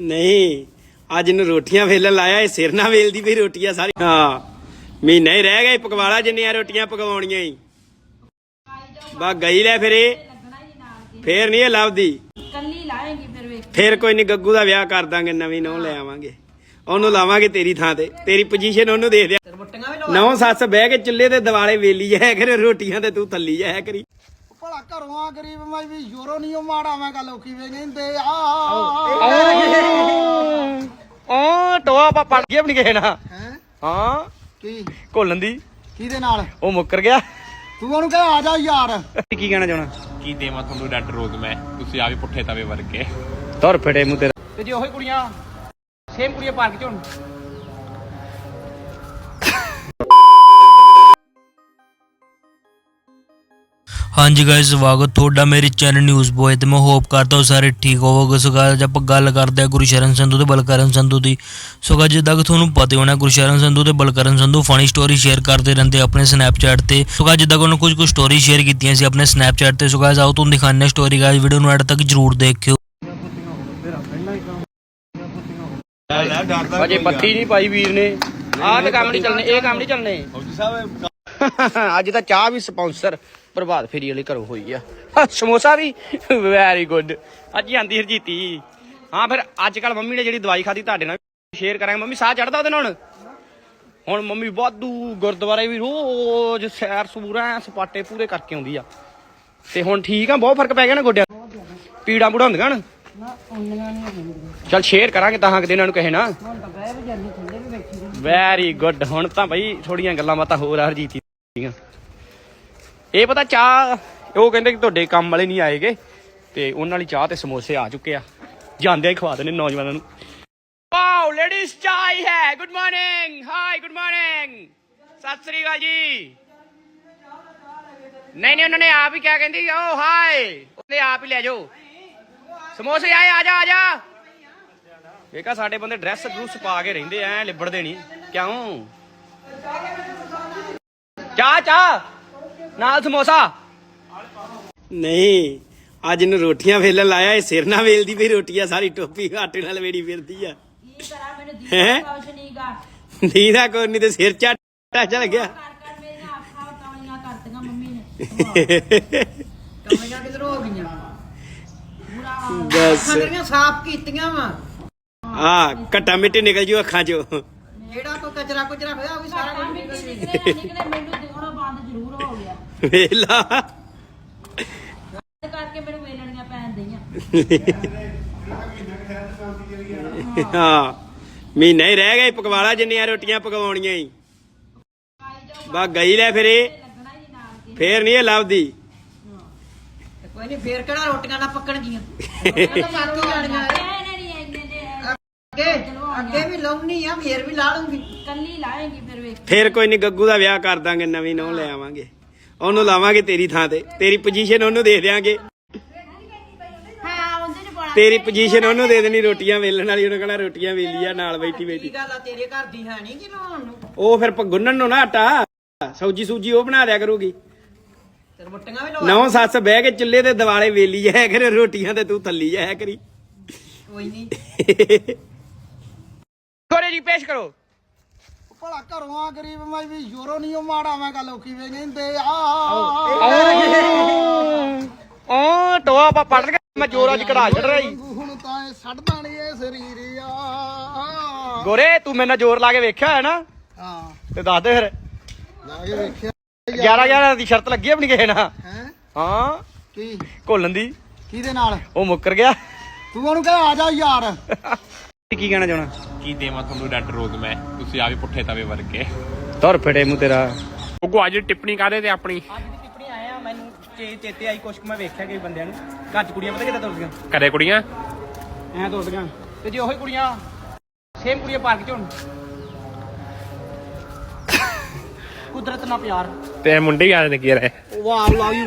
ਨਹੀਂ ਅੱਜ ਨੂੰ ਰੋਟੀਆਂ ਵੇਲਣ ਲਾਇਆ ਇਹ ਸਿਰ ਨਾਲ ਵੇਲਦੀ ਪਈ ਰੋਟੀਆਂ ਸਾਰੀ। ਹਾਂ ਮਹੀਨਾ ਹੀ ਰਹਿ ਗਿਆ ਈ ਪਕਵਾੜਾ ਜਿੰਨੀਆਂ ਰੋਟੀਆਂ ਪਕਵਾਉਣੀਆਂ ਹੀ ਬਾ ਗਈ ਲੈ ਫਿਰ ਇਹ। ਫੇਰ ਨਹੀਂ ਇਹ ਲੱਭਦੀ। ਕੱਲੀ ਲਾਏਗੀ ਫਿਰ ਵੇਖ। ਫੇਰ ਕੋਈ ਨਹੀਂ ਗੱਗੂ ਦਾ ਵਿਆਹ ਕਰ ਦਾਂਗੇ ਨਵੀਂ ਨੌ ਲੈ ਆਵਾਂਗੇ। ਉਹਨੂੰ ਲਾਵਾਂਗੇ ਤੇਰੀ ਥਾਂ ਤੇ। ਤੇਰੀ ਪੋਜੀਸ਼ਨ ਉਹਨੂੰ ਦੇ ਦਿਆ। ਨੌ ਸੱਸ ਬਹਿ ਕੇ ਚੁੱਲ੍ਹੇ ਤੇ ਦਿਵਾਲੇ ਵੇਲੀ ਜਾਇਆ ਕਰੇ ਰੋਟੀਆਂ ਤੇ ਤੂੰ ਥੱਲੀ ਜਾਇਆ ਕਰੀ। ਭਲਾ ਘਰੋਂ ਆ ਗਰੀਬ ਮੈਂ ਵੀ ਯੂਰੋ ਨਹੀਂ ਉਹ ਮਾੜਾ ਮੈਂ ਗੱਲ ਔਖੀ ਵੇ ਕਹਿੰਦੇ ਆ ਓ ਟੋਆ ਪਾ ਪੜ ਗਿਆ ਆਪਣੀ ਕਿਸੇ ਨਾਲ। ਹੈ? ਹਾਂ। ਕੀ? ਘੋਲਣ ਦੀ। ਕਿਹਦੇ ਨਾਲ? ਉਹ ਮੁੱਕਰ ਗਿਆ। ਤੂੰ ਉਹਨੂੰ ਕਹਿ ਆ ਜਾ ਯਾਰ। ਕੀ ਕਹਿਣਾ ਚਾਹਣਾ ਕੀ ਦੇਵਾਂ ਤੁਹਾਨੂੰ ਡੱਟ ਰੋਗ ਮੈਂ? ਤੁਸੀਂ ਆ ਵੀ ਪੁੱਠੇ ਤਵੇ ਵਰਗੇ। ਤੁਰ ਫਟੇ ਮੂੰਹ ਤੇਰਾ। ਤੇ ਜੇ ਉਹੀ ਕੁੜੀਆਂ ਸੇਮ ਕੁੜੀਆਂ ਪਾਰਕ ਚ ਹੁਣ। ਹਾਂਜੀ ਗਾਇਸ ਸਵਾਗਤ ਤੁਹਾਡਾ ਮੇਰੇ ਚੈਨਲ ਨਿਊਜ਼ ਬੋਏ ਤੇ। ਮੈਂ ਹੋਪ ਕਰਦਾ ਹਾਂ ਸਾਰੇ ਠੀਕ ਹੋਵੋਗੇ। ਸੋ guys, ਆਪਾਂ ਗੱਲ ਕਰਦੇ ਹਾਂ ਗੁਰਸ਼ਰਨ ਸੰਧੂ ਤੇ ਬਲਕਰਨ ਸੰਧੂ ਦੀ। ਸੋ guys, ਜਿੱਦਾਂ ਕਿ ਤੁਹਾਨੂੰ ਪਤਾ ਹੋਣਾ ਗੁਰਸ਼ਰਨ ਸੰਧੂ ਤੇ Balkaran Sandhu funny story share ਕਰਦੇ ਰਹਿੰਦੇ ਆਪਣੇ ਸਨੈਪਚੈਟ ਤੇ। ਸੋ guys, ਜਿੱਦਾਂ ਕਿ ਉਹਨਾਂ ਕੁਝ ਕੁ ਸਟੋਰੀ ਸ਼ੇਅਰ ਕੀਤੀਆਂ ਸੀ ਆਪਣੇ ਸਨੈਪਚੈਟ ਤੇ। ਸੋ guys, ਆਓ ਤੁਹਾਨੂੰ ਦਿਖਾਉਂਦੇ ਹਾਂ ਸਟੋਰੀ ਗਾਇਸ ਵੀਡੀਓ ਨੂੰ ਐਡ ਤੱਕ ਜਰੂਰ ਦੇਖਿਓ। ਅਜੇ ਪੱਤੀ ਨਹੀਂ ਪਾਈ ਵੀਰ ਨੇ। ਆਹ ਤੇ ਕੰਮ ਨਹੀਂ ਚੱਲਣੇ ਇਹ ਕੰਮ ਨਹੀਂ ਚੱਲਣੇ। ਅੱਜ ਤਾਂ ਚਾਹ ਵੀ ਸਪਾਂਸਰ ਪ੍ਰਭਾਤ ਫੇਰੀ ਵਾਲੀ ਘਰੋਂ ਹੋਈ ਆ। ਆਹ, ਸਮੋਸਾ ਵੀ? ਵੈਰੀ ਗੁੱਡ ਅੱਜ ਹੀ ਆਂਦੀ ਹਰਜੀਤੀ ਹਾਂ ਫਿਰ ਅੱਜ ਕੱਲ ਮੰਮੀ ਨੇ ਜਿਹੜੀ ਦਵਾਈ ਖਾਦੀ ਤੁਹਾਡੇ ਨਾਲ ਸ਼ੇਅਰ ਕਰਾਂਗੇ। ਮੰਮੀ ਸਾਹ ਚੜਦਾ ਉਹਦੇ ਨਾਲ? ਹੁਣ? ਹੁਣ ਮੰਮੀ ਵਾਧੂ ਗੁਰਦੁਆਰੇ ਵੀ ਰੋਜ਼ ਸੈਰ ਸੂਰਾ ਸਪਾਟੇ ਪੂਰੇ ਕਰਕੇ ਆਉਂਦੀ ਆ। ਤੇ ਹੁਣ ਠੀਕ ਆ ਬਹੁਤ ਫ਼ਰਕ ਪੈ ਗਿਆ ਨਾ ਗੋਡਿਆਂ ਨੂੰ। ਪੀੜਾਂ ਪੂੜਾ ਹੁੰਦੀਆਂ ਨਾ? ਚਲ ਸ਼ੇਅਰ ਕਰਾਂਗੇ ਤਾਂ ਕਿਤੇ ਇਹਨਾਂ ਨੂੰ ਕਹੇ ਨਾ। ਵੈਰੀ ਗੁੱਡ ਹੁਣ ਤਾਂ ਬਈ ਥੋੜੀਆਂ ਗੱਲਾਂ ਬਾਤਾਂ ਹੋਰ ਆ ਹਰਜੀਤ ਦੀਆਂ। ਇਹ ਪਤਾ ਚਾਹ, ਉਹ ਕਹਿੰਦੇ ਕਿ ਤੁਹਾਡੇ ਕੰਮ ਵਾਲੇ ਨਹੀਂ ਆਏਗੇ, ਤੇ ਉਹਨਾਂ ਲਈ ਚਾਹ ਤੇ ਸਮੋਸੇ ਆ ਚੁੱਕੇ ਆ। ਜਾਂਦੇ ਹੀ ਖਵਾ ਦੇਣੇ ਨੌਜਵਾਨਾਂ ਨੂੰ। ਵਾਓ ਲੇਡੀਜ਼ ਚਾਹ ਹੈ good morning hi good morning Sat Sri Akal ਜੀ। ਨਹੀਂ ਨਹੀਂ, ਉਹਨਾਂ ਨੇ ਆਪ ਹੀ ਕਿਆ ਕਹਿੰਦੀ oh, ਓ ਹਾਈ ਉਹਨੇ ਆਪ ਹੀ ਲੈ ਜਾਓ। ਸਮੋਸੇ ਆਏ, ਆ ਜਾ ਆ ਜਾ। ਵੇਖਾ ਸਾਡੇ ਬੰਦੇ ਡਰੈਸ ਡਰੂਸ ਪਾ ਕੇ ਰਹਿੰਦੇ ਐ ਲਿਬੜਦੇ ਨਹੀਂ ਕਿਉਂ? ਚਾਹ ਚਾਹ। ਨਾਲ ਸਮੋਸਾ। ਨਹੀਂ ਅੱਜ ਨੂੰ ਰੋਟੀਆਂ ਵੇਲਣ ਲਾਇਆ ਇਹ ਸਿਰ ਨਾਲ ਵੇਲਦੀ ਪਈ ਰੋਟੀਆਂ ਸਾਰੀ ਟੋਪੀ ਆਟੇ ਨਾਲ ਵੇੜੀ ਫਿਰਦੀ ਆ। ਕੀ ਕਰਾਂ ਮੈਨੂੰ? ਦੀਦਾ ਕੁਛ ਨਹੀਂਗਾ ਦੀਦਾ ਕੋਈ ਨਹੀਂ ਤੇ ਸਿਰ ਝਾਟਾ ਚੱਲ ਗਿਆ। ਕਰ ਕਰ ਮੇਰੀਆਂ ਅੱਖਾਂ ਕਾਲੀਆਂ ਕਰਤੀਆਂ ਮੰਮੀ ਨੇ। ਕਮੀਆਂ ਕਿਧਰੋਂ ਹੋ ਗਈਆਂ? ਬਸ। ਮੇਰੀਆਂ ਸਾਫ਼ ਕੀਤੀਆਂ ਵਾ? ਆ ਘਟਾ ਮਿੱਟੀ ਨਿਕਲ ਜੂ ਅੱਖਾਂ ਚੋਂ। ਜਿਹੜਾ ਕੋਈ ਕਚਰਾ ਕੁਚਰਾ ਹੋਇਆ ਉਹ ਵੀ ਸਾਰਾ ਨਿਕਲੇ ਮੈਨੂੰ ਦਿਖਣਾ ਬੰਦ ਜ਼ਰੂਰ ਹੋ ਗਿਆ ਵੇਲਾ ਇਸ ਕਰਕੇ ਮੈਨੂੰ ਵੇਲਣੀਆਂ ਪੈਣ ਦਈਆਂ ਹਾਂ ਮਹੀਨਾ ਹੀ ਰਹਿ ਗਿਆ ਈ ਪਕਵਾੜਾ ਜਿੰਨੀਆਂ ਰੋਟੀਆਂ ਪਕਵਾਉਣੀਆਂ ਹੀ ਬਾ ਗਈ ਲੈ ਫਿਰ ਇਹ। ਲੱਗਣਾ ਹੀ ਨਾਲ ਕੇ ਫੇਰ ਨਹੀਂ ਇਹ ਲੱਭਦੀ। ਤੇ ਕੋਈ ਨਹੀਂ ਫੇਰ ਕਿਹੜਾ ਰੋਟੀਆਂ ਨਾ ਪੱਕਣਗੀਆਂ। ਉਹ ਤਾਂ ਪੱਕ ਹੀ ਜਾਣੀਆਂ ਇਹਨੇ ਨਹੀਂ ਇੰਨੇ ਦੇ ਅੱਗੇ ਅੱਗੇ ਵੀ ਲਾਉਣੀ ਆ ਫੇਰ ਵੀ ਲਾ ਲੂੰਗੀ ਕੱਲੀ ਲਾਏਗੀ ਫਿਰ ਵੇਖ। ਫੇਰ ਕੋਈ ਨਹੀਂ ਗੱਗੂ ਦਾ ਵਿਆਹ ਕਰ ਦਾਂਗੇ ਨਵੀਂ ਨੌ ਲੈ ਆਵਾਂਗੇ। ਉਹਨੂੰ ਲਾਵਾਂਗੇ ਤੇਰੀ ਥਾਂ ਤੇ। ਤੇਰੀ ਪੋਜੀਸ਼ਨ ਉਹਨੂੰ ਦੇ ਦਿਆਂਗੇ। ਹਾਂ ਉਹਦੇ ਚ ਬੜਾ ਤੇਰੀ ਪੋਜੀਸ਼ਨ ਉਹਨੂੰ ਦੇ ਦੇਣੀ ਰੋਟੀਆਂ ਵੇਲਣ ਵਾਲੀ। ਉਹਨੂੰ ਕਹਣਾ ਰੋਟੀਆਂ ਵੇਲੀ ਆ ਨਾਲ ਬੈਠੀ ਕੀ ਬੈਠੀ ਗੱਲ ਆ ਤੇਰੇ ਘਰ ਦੀ ਹੈ ਨਹੀਂ ਕਿ ਲਾਉਣ ਨੂੰ ਉਹ ਫਿਰ ਪ- ਗੁੰਨਣ ਨੂੰ ਨਾ ਆਟਾ। ਸਬਜੀ ਸੂਜੀ ਉਹ ਬਣਾ ਦਿਆ ਕਰੂਗੀ। ਤੇ ਰੋਟੀਆਂ ਵੀ ਲਵਾ ਨੌ ਸੱਸ ਬਹਿ ਕੇ ਚੁੱਲ੍ਹੇ ਤੇ ਦਿਵਾਲੇ ਵੇਲੀ ਜਾਇਆ ਕਰੇ ਰੋਟੀਆਂ ਤੇ ਤੂੰ ਥੱਲੀ ਜਾਇਆ ਕਰੀ। ਕੋਈ ਨਹੀਂ ਖੋਰੇ ਜੀ ਪੇਸ਼ ਕਰੋ। ਭਲਾ ਘਰੋਂ ਆ ਗਰੀਬ ਮੈਂ ਵੀ ਯੂਰੋ ਨਹੀਂ ਉਹ ਮਾੜਾ ਮੈਂ ਗੱਲ ਔਖੀ ਵੇ ਕਹਿੰਦੇ ਆ। ਓ ਟੋਆ ਪਾ ਪੜ ਗਿਆ ਮੈਂ ਜੋਰ ਅੱਜ ਕਢਾ ਛੱਡ ਰਹੀ ਹੁਣ ਤਾਂ ਇਹ ਛੱਡਦਾ ਨਹੀਂ ਇਹ ਸਰੀਰ ਆ। ਗੋਰੇ ਤੂੰ ਮੇਰੇ ਨਾਲ ਜ਼ੋਰ ਲਾ ਕੇ ਵੇਖਿਆ ਹੋਇਆ ਨਾ? ਹਾਂ। ਤੇ ਦੱਸ ਦੇ ਫਿਰ। ਲਾ ਕੇ ਵੇਖਿਆ। 11 11 ਦੀ ਸ਼ਰਤ ਲੱਗੀ ਆਪਣੀ ਕਿਸੇ ਨਾਲ? ਹੈ? ਹਾਂ। ਕੀ? ਘੋਲਣ ਦੀ। ਕਿਹਦੇ ਨਾਲ? ਉਹ ਮੁੱਕਰ ਗਿਆ। ਤੂੰ ਉਹਨੂੰ ਕਹਿ ਆ ਜਾ ਯਾਰ। ਕੀ ਕਹਿਣਾ ਚਾਹਣਾ? ਕੀ ਦੇਵਾਂ ਤੁਹਾਨੂੰ ਡੱਟ ਰੋਗ ਮੈਂ? ਤੁਸੀਂ ਆ ਵੀ ਪੁੱਠੇ ਤਵੇ ਵਰਗੇ ਤੁਰ ਫਟੇ ਮੂੰਹ ਤੇਰਾ। ਉਹ ਅੱਜ ਟਿੱਪਣੀ ਕਾਦੇ ਤੇ ਆਪਣੀ? ਅੱਜ ਦੀ ਟਿੱਪਣੀ ਆਇਆ ਮੈਨੂੰ ਚੇ ਚੇਤੇ ਆਈ ਕੁਛ ਕੁ ਮੈਂ ਵੇਖਿਆ ਕਈ ਬੰਦਿਆਂ ਨੂੰ। ਘਰ ਚ ਕੁੜੀਆਂ ਪਤਾ ਕਿੱਦਾਂ ਤੁਰਦੀਆਂ? ਕਰੇ ਕੁੜੀਆਂ? ਐ ਤੁਰਦੀਆਂ। ਤੇ ਜੇ ਉਹੀ ਕੁੜੀਆਂ ਸੇਮ ਕੁੜੀਆਂ ਪਾਰਕ ਚ ਹੁਣ? ਕੁਦਰਤ ਨਾਲ ਪਿਆਰ। ਤੇ ਮੁੰਡੇ ਹੀ ਆਦੇ ਨੇ ਕੀ ਰਹੇ? ਵਾਹ ਲਵ ਯੂ